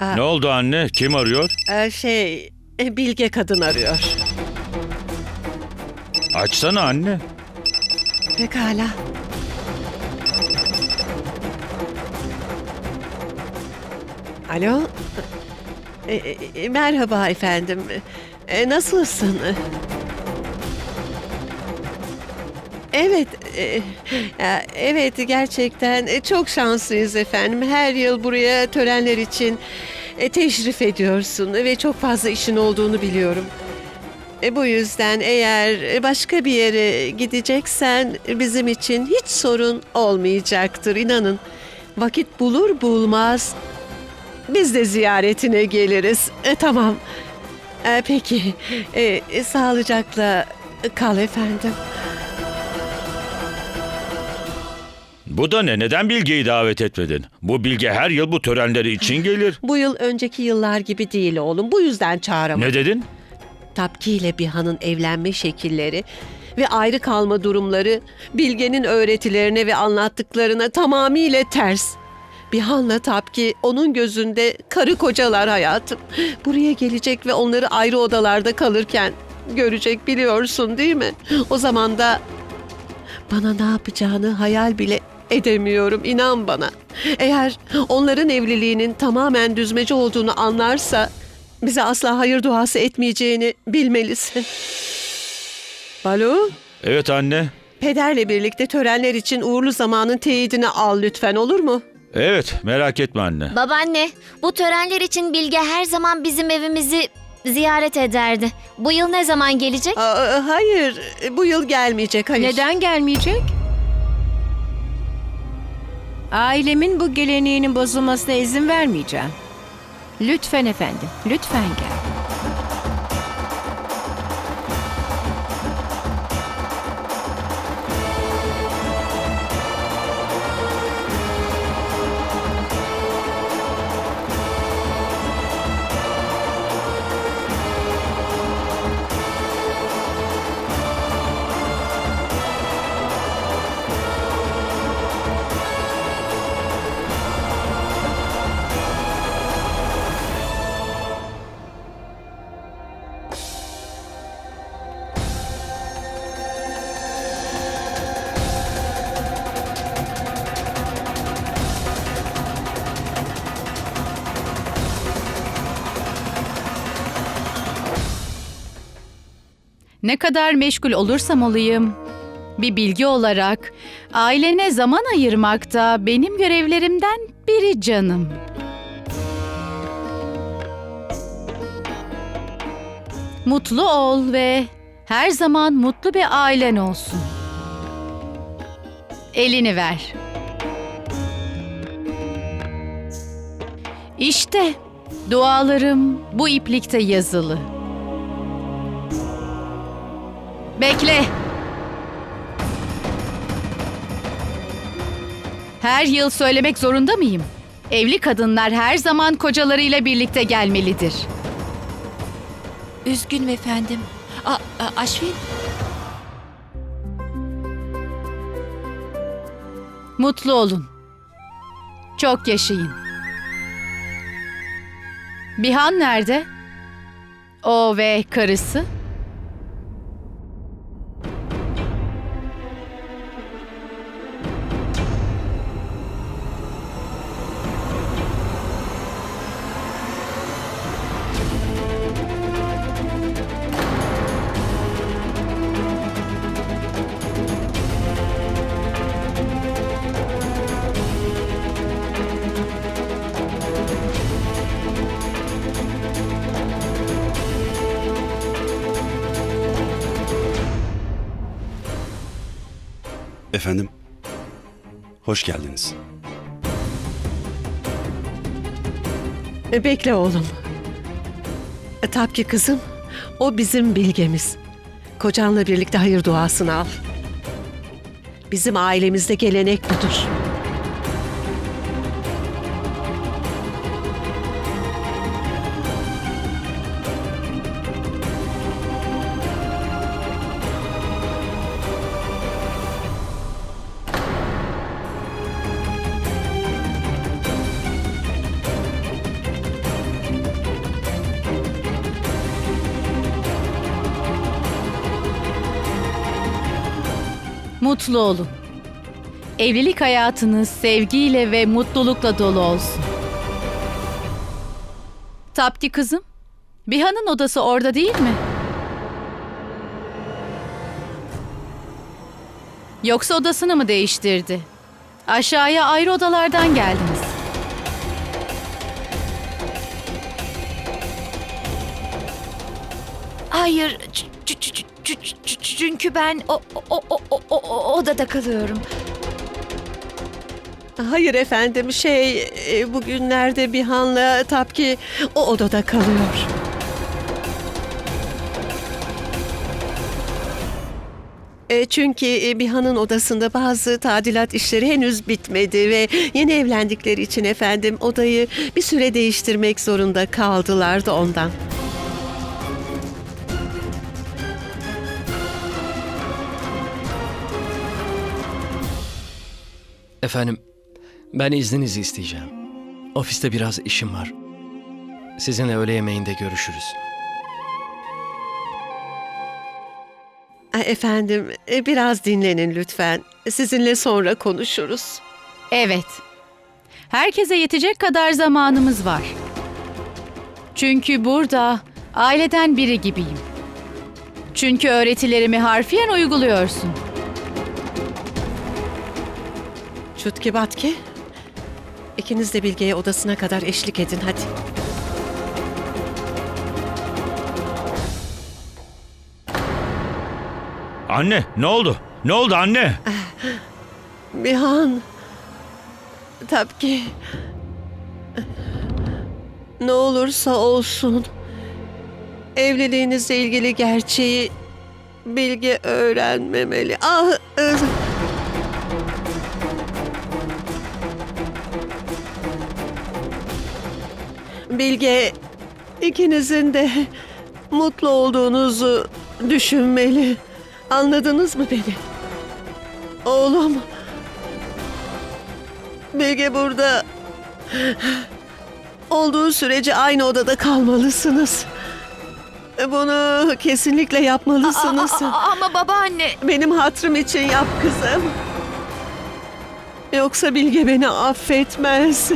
Aa, Ne oldu anne? Kim arıyor? e, şey, e, Bilge kadın arıyor. Açsana anne. Pekala. Alo. E, e, e, merhaba efendim. E, nasılsın? Evet, e, evet gerçekten e, çok şanslıyız efendim. Her yıl buraya törenler için e, teşrif ediyorsun ve çok fazla işin olduğunu biliyorum. Bu yüzden eğer başka bir yere gideceksen bizim için hiç sorun olmayacaktır inanın. Vakit bulur bulmaz biz de ziyaretine geliriz. E, tamam. E, peki. E, sağlıcakla kal efendim. Bu da ne? Neden Bilge'yi davet etmedin? Bu Bilge her yıl bu törenleri için gelir. Bu yıl önceki yıllar gibi değil oğlum. Bu yüzden çağıramadım. Ne dedin? Tapki ile Bihan'ın evlenme şekilleri ve ayrı kalma durumları Bilge'nin öğretilerine ve anlattıklarına tamamıyla ters. Bihan'la Tapki onun gözünde karı kocalar hayatım. Buraya gelecek ve onları ayrı odalarda kalırken görecek biliyorsun değil mi? O zaman da bana ne yapacağını hayal bile edemiyorum inan bana. Eğer onların evliliğinin tamamen düzmece olduğunu anlarsa bize asla hayır duası etmeyeceğini bilmelisin. Balu, Evet anne. pederle birlikte törenler için uğurlu zamanın teyidini al lütfen olur mu? Evet merak etme anne. Babaanne, bu törenler için Bilge her zaman bizim evimizi ziyaret ederdi. Bu yıl ne zaman gelecek? Aa, hayır, bu yıl gelmeyecek hayır. Neden gelmeyecek? Ailemin bu geleneğinin bozulmasına izin vermeyeceğim. Lütfen efendim, lütfen gel. Ne kadar meşgul olursam olayım, bir bilgi olarak ailene zaman ayırmak da benim görevlerimden biri canım. Mutlu ol ve her zaman mutlu bir ailen olsun. Elini ver. İşte dualarım bu iplikte yazılı. Bekle. Her yıl söylemek zorunda mıyım? Evli kadınlar her zaman kocalarıyla birlikte gelmelidir. Üzgünüm efendim. A, a- Aşvin, Mutlu olun. Çok yaşayın. Bihan nerede? O ve karısı? Efendim, hoş geldiniz. E, Bekle oğlum. E, Tapki kızım, o bizim bilgemiz. Kocanla birlikte hayır duasını al. Bizim ailemizde gelenek budur. Mutlu olun. Evlilik hayatınız sevgiyle ve mutlulukla dolu olsun. Tapki kızım, Biha'nın odası orada değil mi? Yoksa odasını mı değiştirdi? Aşağıya ayrı odalardan geldiniz. Hayır. Çünkü ben o, o, o, o, o- o odada kalıyorum. Hayır efendim şey e, bugünlerde Bihan'la Tapki o odada kalıyor. E, Çünkü e, Bihan'ın odasında bazı tadilat işleri henüz bitmedi ve yeni evlendikleri için efendim odayı bir süre değiştirmek zorunda kaldılar da ondan. Efendim, ben izninizi isteyeceğim. Ofiste biraz işim var. Sizinle öğle yemeğinde görüşürüz. Efendim e, biraz dinlenin lütfen. Sizinle sonra konuşuruz. Evet. Herkese yetecek kadar zamanımız var. Çünkü burada aileden biri gibiyim. Çünkü öğretilerimi harfiyen uyguluyorsun. Çutki Batki. İkiniz de Bilge'ye odasına kadar eşlik edin hadi. Anne ne oldu? Ne oldu anne? Bihan. Tapki. Ne olursa olsun. Evliliğinizle ilgili gerçeği Bilge öğrenmemeli. Ah, ıh. Bilge ikinizin de mutlu olduğunuzu düşünmeli. Anladınız mı beni? Oğlum. Bilge burada olduğu sürece aynı odada kalmalısınız. Bunu kesinlikle yapmalısınız. Aa, aa, ama babaanne. Benim hatrım için yap kızım. Yoksa Bilge beni affetmez.